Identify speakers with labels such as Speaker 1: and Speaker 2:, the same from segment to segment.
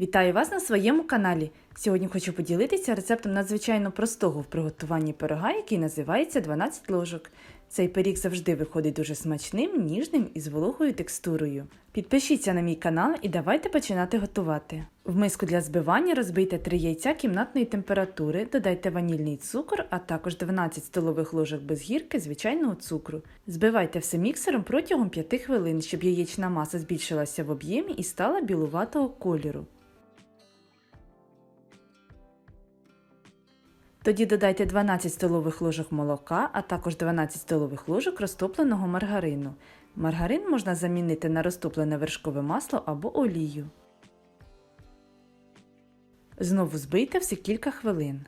Speaker 1: Вітаю вас на своєму каналі. Сьогодні хочу поділитися рецептом надзвичайно простого в приготуванні пирога, який називається 12 ложок. Цей пиріг завжди виходить дуже смачним, ніжним і з вологою текстурою. Підпишіться на мій канал і давайте починати готувати. В миску для збивання розбийте 3 яйця кімнатної температури, додайте ванільний цукор, а також 12 столових ложок без гірки звичайного цукру. Збивайте все міксером протягом 5 хвилин, щоб яєчна маса збільшилася в об'ємі і стала білуватого кольору. Тоді додайте 12 столових ложок молока, а також 12 столових ложок розтопленого маргарину. Маргарин можна замінити на розтоплене вершкове масло або олію. Знову збийте все кілька хвилин.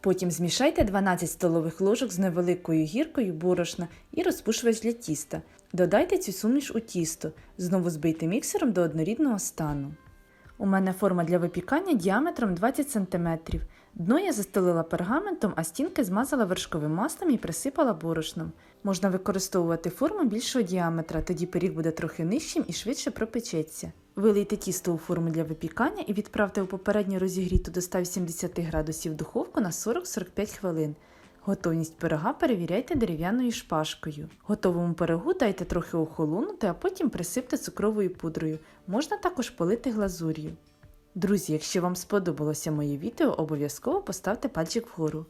Speaker 1: Потім змішайте 12 столових ложок з невеликою гіркою борошна і розпушувач для тіста. Додайте цю суміш у тісто. Знову збийте міксером до однорідного стану. У мене форма для випікання діаметром 20 см. Дно я застелила пергаментом, а стінки змазала вершковим маслом і присипала борошном. Можна використовувати форму більшого діаметра, тоді пиріг буде трохи нижчим і швидше пропечеться. Вилийте тісто у форму для випікання і відправте у попередньо розігріту до 180 градусів духовку на 40-45 хвилин. Готовність пирога перевіряйте дерев'яною шпажкою. Готовому пирогу дайте трохи охолонути, а потім присипте цукровою пудрою. Можна також полити глазур'ю. Друзі, якщо вам сподобалося моє відео, обов'язково поставте пальчик вгору.